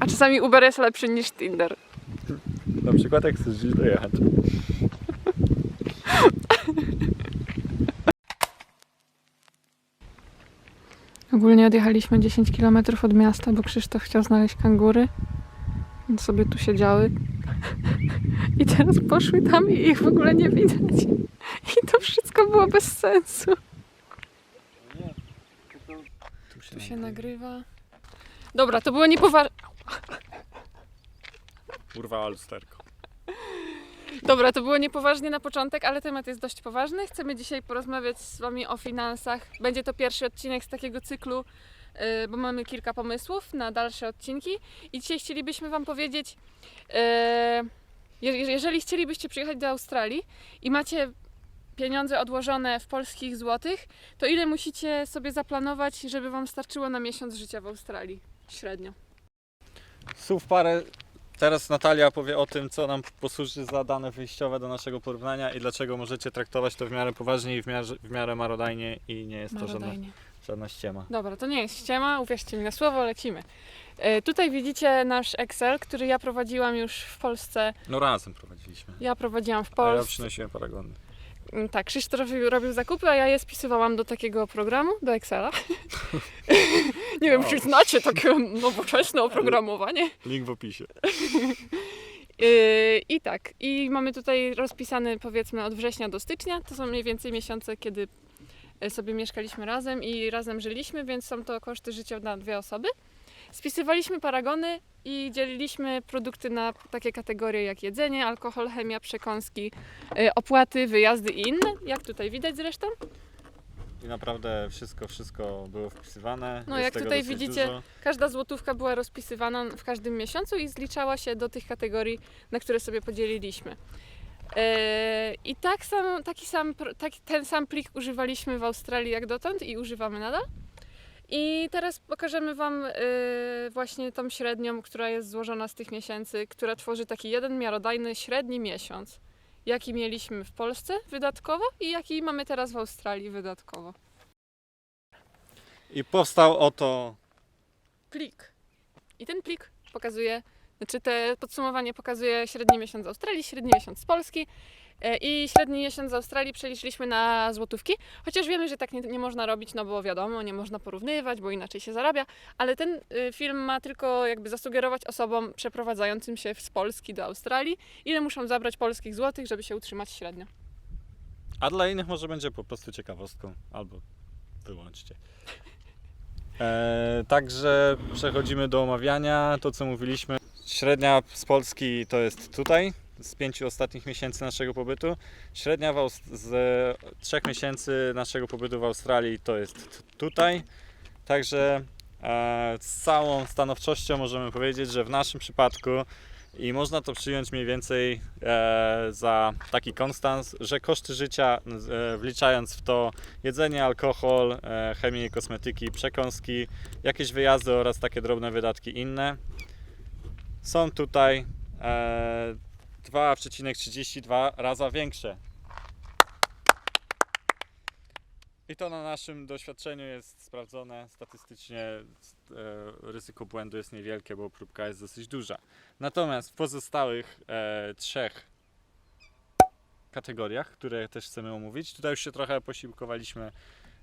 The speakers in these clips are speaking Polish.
A czasami Uber jest lepszy niż Tinder. Na przykład jak chcesz gdzieś dojechać. Ogólnie odjechaliśmy 10 km od miasta, bo Krzysztof chciał znaleźć kangury. Więc sobie tu siedziały. I teraz poszły tam i ich w ogóle nie widać. I to wszystko było bez sensu. Tu się nagrywa. Dobra, to było niepoważne. Urwała lusterko. Dobra, to było niepoważnie na początek, ale temat jest dość poważny. Chcemy dzisiaj porozmawiać z Wami o finansach. Będzie to pierwszy odcinek z takiego cyklu, yy, bo mamy kilka pomysłów na dalsze odcinki. I dzisiaj chcielibyśmy Wam powiedzieć, yy, je- jeżeli chcielibyście przyjechać do Australii i macie pieniądze odłożone w polskich złotych, to ile musicie sobie zaplanować, żeby Wam starczyło na miesiąc życia w Australii? Średnio. Słów parę. Teraz Natalia powie o tym, co nam posłuży za dane wyjściowe do naszego porównania i dlaczego możecie traktować to w miarę poważnie i w miarę, w miarę marodajnie i nie jest to żadna, Marodajnie. żadna ściema. Dobra, to nie jest ściema, uwierzcie mi na słowo, lecimy. E, tutaj widzicie nasz Excel, który ja prowadziłam już w Polsce. No razem prowadziliśmy. Ja prowadziłam w A ja Polsce. przynosiłem paragony. Mm, Tak, Krzysztof robił, robił zakupy, a ja je spisywałam do takiego programu, do Excela. nie wiem, Wow. czy znacie takie nowoczesne oprogramowanie. Link w opisie. Yy, I tak, i mamy tutaj rozpisany powiedzmy od września do stycznia. To są mniej więcej miesiące, kiedy e, sobie mieszkaliśmy razem i razem żyliśmy, więc są to koszty życia na dwie osoby. Spisywaliśmy paragony i dzieliliśmy produkty na takie kategorie jak jedzenie, alkohol, chemia, przekąski, e, opłaty, wyjazdy i inne, jak tutaj widać zresztą. I naprawdę wszystko, wszystko było wpisywane. No, Jest jak tutaj widzicie, Dużo. Każda złotówka była rozpisywana w każdym miesiącu i zliczała się do tych kategorii, na które sobie podzieliliśmy. Eee, I tak sam, taki sam, taki, ten sam plik używaliśmy w Australii jak dotąd i używamy nadal. I teraz pokażemy Wam e, właśnie tą średnią, która jest złożona z tych miesięcy, która tworzy taki jeden miarodajny średni miesiąc, jaki mieliśmy w Polsce wydatkowo i jaki mamy teraz w Australii wydatkowo. I powstał oto plik. I ten plik pokazuje, znaczy te podsumowanie pokazuje średni miesiąc z Australii, średni miesiąc z Polski i średni miesiąc z Australii przeliczyliśmy na złotówki, chociaż wiemy, że tak nie, nie można robić, no bo wiadomo, nie można porównywać, bo inaczej się zarabia, ale ten y, film ma tylko jakby zasugerować osobom przeprowadzającym się z Polski do Australii, ile muszą zabrać polskich złotych, żeby się utrzymać średnio. A dla innych może będzie po prostu ciekawostką, albo wyłączcie. E, także przechodzimy do omawiania. To co mówiliśmy. Średnia z Polski to jest tutaj, z pięciu ostatnich miesięcy naszego pobytu. Średnia z trzech miesięcy naszego pobytu w Australii to jest tutaj. Także e, z całą stanowczością możemy powiedzieć, że w naszym przypadku i można to przyjąć mniej więcej e, za taki konstans, że koszty życia, e, wliczając w to jedzenie, alkohol, chemię i kosmetyki, przekąski, jakieś wyjazdy oraz takie drobne wydatki inne, są tutaj 2,32 raza większe. I to na naszym doświadczeniu jest sprawdzone statystycznie. E, ryzyko błędu jest niewielkie, bo próbka jest dosyć duża. Natomiast w pozostałych e, trzech kategoriach, które też chcemy omówić, tutaj już się trochę posiłkowaliśmy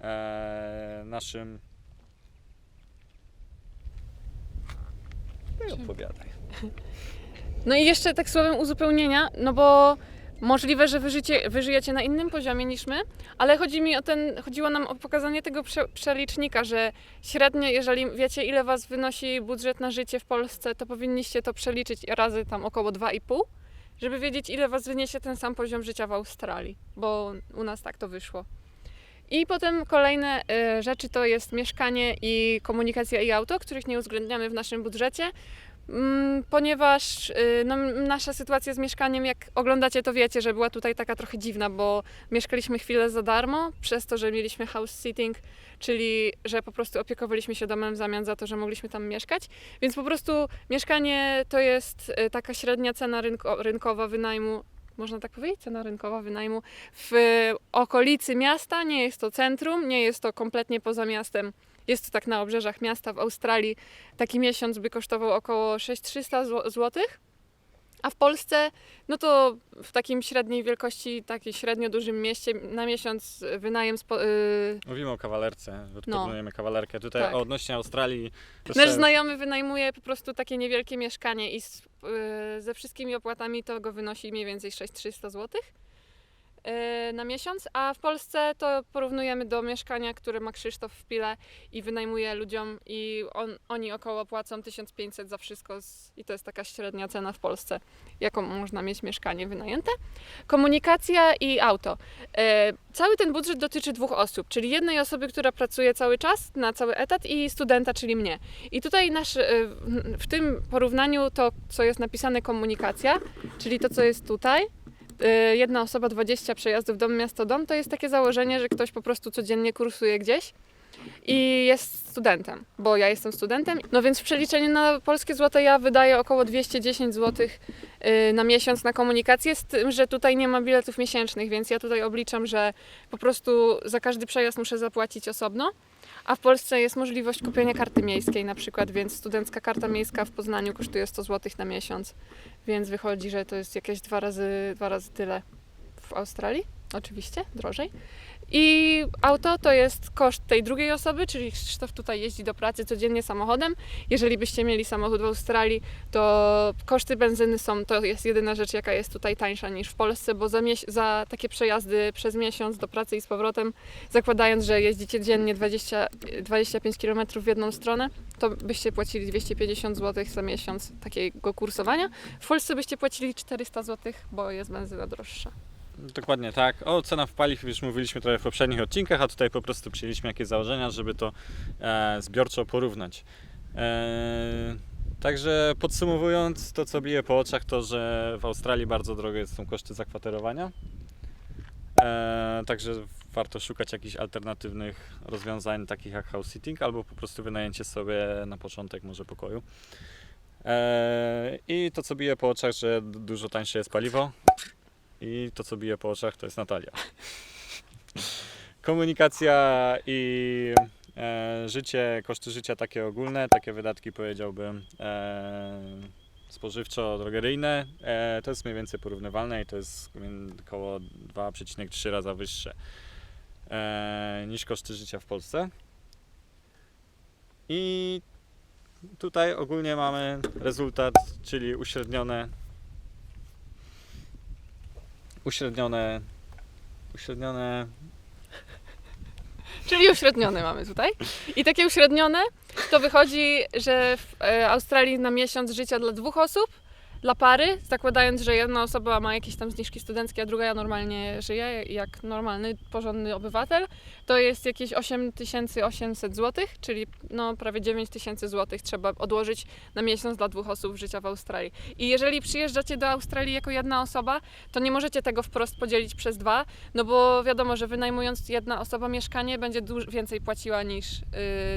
e, naszym. No opowiadaj. No i jeszcze tak słowem uzupełnienia, no bo możliwe, że wy, życie, wy żyjecie na innym poziomie niż my, ale chodzi mi o ten, chodziło nam o pokazanie tego prze, przelicznika, że średnio, jeżeli wiecie, ile was wynosi budżet na życie w Polsce, to powinniście to przeliczyć razy tam około 2,5, żeby wiedzieć, ile was wyniesie ten sam poziom życia w Australii, bo u nas tak to wyszło. I potem kolejne y, rzeczy to jest mieszkanie i komunikacja i auto, których nie uwzględniamy w naszym budżecie. Mm, ponieważ y, no, nasza sytuacja z mieszkaniem, jak oglądacie, to wiecie, że była tutaj taka trochę dziwna, bo mieszkaliśmy chwilę za darmo, przez to, że mieliśmy house sitting, czyli że po prostu opiekowaliśmy się domem w zamian za to, że mogliśmy tam mieszkać. Więc po prostu mieszkanie to jest y, taka średnia cena rynko, rynkowa wynajmu. Można tak powiedzieć? Cena rynkowa wynajmu w okolicy miasta. Nie jest to centrum, nie jest to kompletnie poza miastem Jest to tak na obrzeżach miasta w Australii. Taki miesiąc by kosztował około 6300 zł. złotych. A w Polsce, no to w takim średniej wielkości, takiej średnio dużym mieście na miesiąc wynajem spo, y, Mówimy o kawalerce, No. porównujemy kawalerkę. Tutaj Tak. odnośnie Australii... Nasz znajomy wynajmuje po prostu takie niewielkie mieszkanie i z, y, ze wszystkimi opłatami to go wynosi mniej więcej 6300 zł y, na miesiąc, a w Polsce to porównujemy do mieszkania, które ma Krzysztof w Pile i wynajmuje ludziom i on, oni około płacą 1500 za wszystko z, i to jest taka średnia cena w Polsce, jaką można mieć mieszkanie wynajęte. Komunikacja i auto. E, Cały ten budżet dotyczy dwóch osób, czyli jednej osoby, która pracuje cały czas na cały etat i studenta, czyli mnie. I tutaj nasz, e, w- tym porównaniu to, co jest napisane komunikacja, czyli to, co jest tutaj, jedna osoba 20 przejazdów dom, miasto, dom, to jest takie założenie, że ktoś po prostu codziennie kursuje gdzieś i jest studentem, bo ja jestem studentem. No więc w przeliczeniu na polskie złote ja wydaję około 210 zł y, na miesiąc na komunikację, z tym, że tutaj nie ma biletów miesięcznych, więc ja tutaj obliczam, że po prostu za każdy przejazd muszę zapłacić osobno. A w Polsce jest możliwość kupienia karty miejskiej na przykład, więc studencka karta miejska w Poznaniu kosztuje 100 zł na miesiąc, więc wychodzi, że to jest jakieś dwa razy, dwa razy tyle w Australii, oczywiście, drożej. I auto to jest koszt tej drugiej osoby, czyli Krzysztof tutaj jeździ do pracy codziennie samochodem. Jeżeli byście mieli samochód w Australii, to koszty benzyny są, to jest jedyna rzecz, jaka jest tutaj tańsza niż w Polsce, bo za, za takie przejazdy przez miesiąc do pracy i z powrotem, zakładając, że jeździcie dziennie 20, 25 km w jedną stronę, to byście płacili 250 zł za miesiąc takiego kursowania. W Polsce byście płacili 400 zł, bo jest benzyna droższa. Dokładnie tak. O cenach paliw już mówiliśmy trochę w poprzednich odcinkach, a tutaj po prostu przyjęliśmy jakieś założenia, żeby to e, zbiorczo porównać. E, także podsumowując, to co bije po oczach, to że w Australii bardzo drogie są koszty zakwaterowania. E, także warto szukać jakichś alternatywnych rozwiązań, takich jak house sitting, albo po prostu wynajęcie sobie na początek może pokoju. E, I to co bije po oczach, że dużo tańsze jest paliwo. I to, co bije po oczach, to jest Natalia. Komunikacja i e, życie, koszty życia takie ogólne, takie wydatki powiedziałbym e, spożywczo-drogeryjne, e, to jest mniej więcej porównywalne i to jest około 2,3 raza wyższe e, niż koszty życia w Polsce. I tutaj ogólnie mamy rezultat, czyli uśrednione uśrednione, uśrednione, Czyli uśrednione mamy tutaj. I takie uśrednione to wychodzi, że w e, Australii na miesiąc życia dla dwóch osób, dla pary, zakładając, że jedna osoba ma jakieś tam zniżki studenckie, a druga normalnie żyje jak normalny, porządny obywatel, to jest jakieś 8800 zł, czyli no prawie 9000 zł trzeba odłożyć na miesiąc dla dwóch osób życia w Australii. I jeżeli przyjeżdżacie do Australii jako jedna osoba, to nie możecie tego wprost podzielić przez dwa, no bo wiadomo, że wynajmując jedna osoba mieszkanie będzie więcej płaciła niż yy,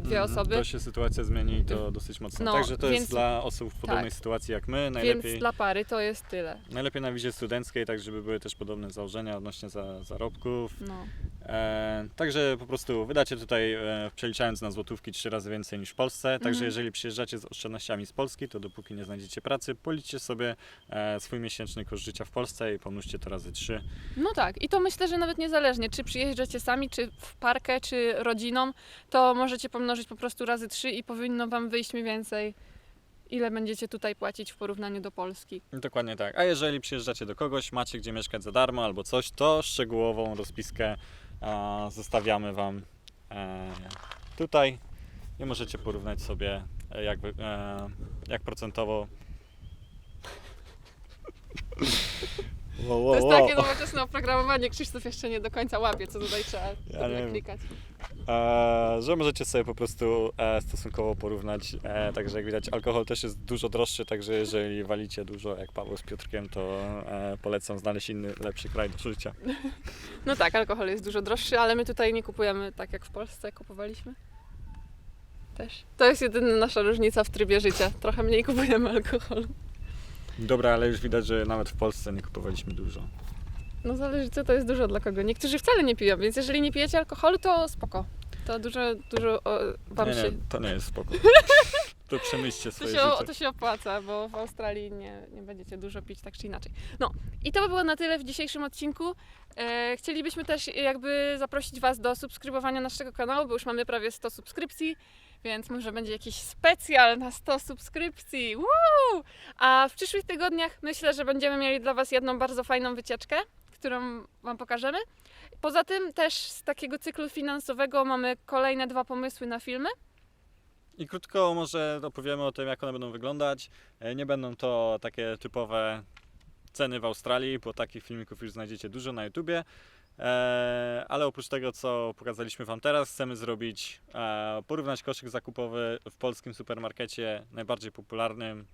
dwie Mhm, osoby. To się sytuacja zmieni i to dosyć mocno. No, Także to więc- jest dla osób w podobnej tak. sytuacji jak my. Więc dla pary to jest tyle. najlepiej na wizie studenckiej, tak żeby były też podobne założenia odnośnie za, zarobków. No. E, także po prostu wydacie tutaj, e, przeliczając na złotówki, trzy razy więcej niż w Polsce. Także Mhm. jeżeli przyjeżdżacie z oszczędnościami z Polski, to dopóki nie znajdziecie pracy, policzcie sobie e, swój miesięczny koszt życia w Polsce i pomnóżcie to razy trzy. no tak, i to myślę, że nawet niezależnie, czy przyjeżdżacie sami, czy w parkę, czy rodziną, to możecie pomnożyć po prostu razy trzy i powinno Wam wyjść mniej więcej, ile będziecie tutaj płacić w porównaniu do Polski. Dokładnie tak. A jeżeli przyjeżdżacie do kogoś, macie gdzie mieszkać za darmo albo coś, to szczegółową rozpiskę e, zostawiamy Wam e, tutaj i możecie porównać sobie e, jak, e, jak procentowo. Wow, To jest takie nowoczesne oprogramowanie, Krzysztof jeszcze nie do końca łapie, co tutaj trzeba Ja klikać. E, że możecie sobie po prostu e, stosunkowo porównać. E, także jak widać, alkohol też jest dużo droższy, także jeżeli walicie dużo jak Paweł z Piotrkiem, to polecam znaleźć inny, lepszy kraj do życia. No tak, alkohol jest dużo droższy, ale my tutaj nie kupujemy tak jak w Polsce kupowaliśmy. Też. To jest jedyna nasza różnica w trybie życia. Trochę mniej kupujemy alkoholu. Dobra, ale już widać, że nawet w Polsce nie kupowaliśmy dużo. No zależy co to jest dużo dla kogo. Niektórzy wcale nie piją, więc jeżeli nie pijecie alkoholu, to spoko. To dużo, dużo o, wam nie, się... nie, to nie jest spoko. To przemyślcie To swoje się, życie. to się opłaca, bo w Australii nie, nie będziecie dużo pić tak czy inaczej. No i to by było na tyle w dzisiejszym odcinku. E, chcielibyśmy też jakby zaprosić Was do subskrybowania naszego kanału, bo już mamy prawie 100 subskrypcji, więc może będzie jakiś specjal na 100 subskrypcji. Woo! A w przyszłych tygodniach myślę, że będziemy mieli dla Was jedną bardzo fajną wycieczkę, którą Wam pokażemy. Poza tym też z takiego cyklu finansowego mamy kolejne dwa pomysły na filmy. I krótko może opowiemy o tym, jak one będą wyglądać. E, Nie będą to takie typowe ceny w Australii, bo takich filmików już znajdziecie dużo na YouTubie. E, Ale oprócz tego, co pokazaliśmy Wam teraz, chcemy zrobić, e, porównać koszyk zakupowy w polskim supermarkecie najbardziej popularnym,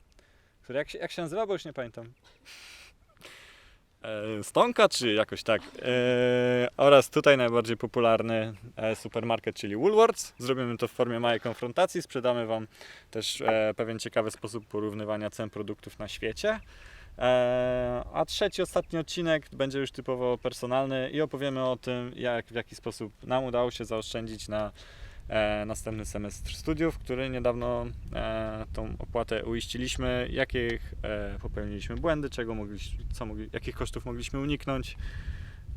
który jak się, jak się nazywa, bo już nie pamiętam. E, Stonka, czy jakoś tak. E, oraz tutaj najbardziej popularny e, supermarket, czyli Woolworths. Zrobimy to w formie małej konfrontacji. Sprzedamy Wam też e, pewien ciekawy sposób porównywania cen produktów na świecie. E, a trzeci, ostatni odcinek będzie już typowo personalny i opowiemy o tym, jak, w jaki sposób nam udało się zaoszczędzić na następny semestr studiów, który niedawno e, tą opłatę uiściliśmy, jakich e, popełniliśmy błędy, czego mogliśmy, co mogli, jakich kosztów mogliśmy uniknąć.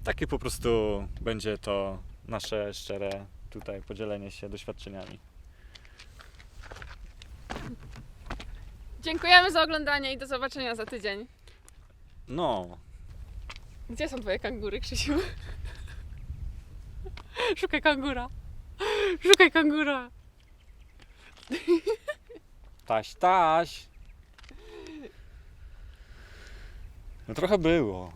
Takie po prostu będzie to nasze szczere tutaj podzielenie się doświadczeniami. Dziękujemy za oglądanie i do zobaczenia za tydzień. No, Gdzie są twoje kangury, Krzysiu? Szukaj kangura. Szukaj kangura. taś, taś. No trochę było.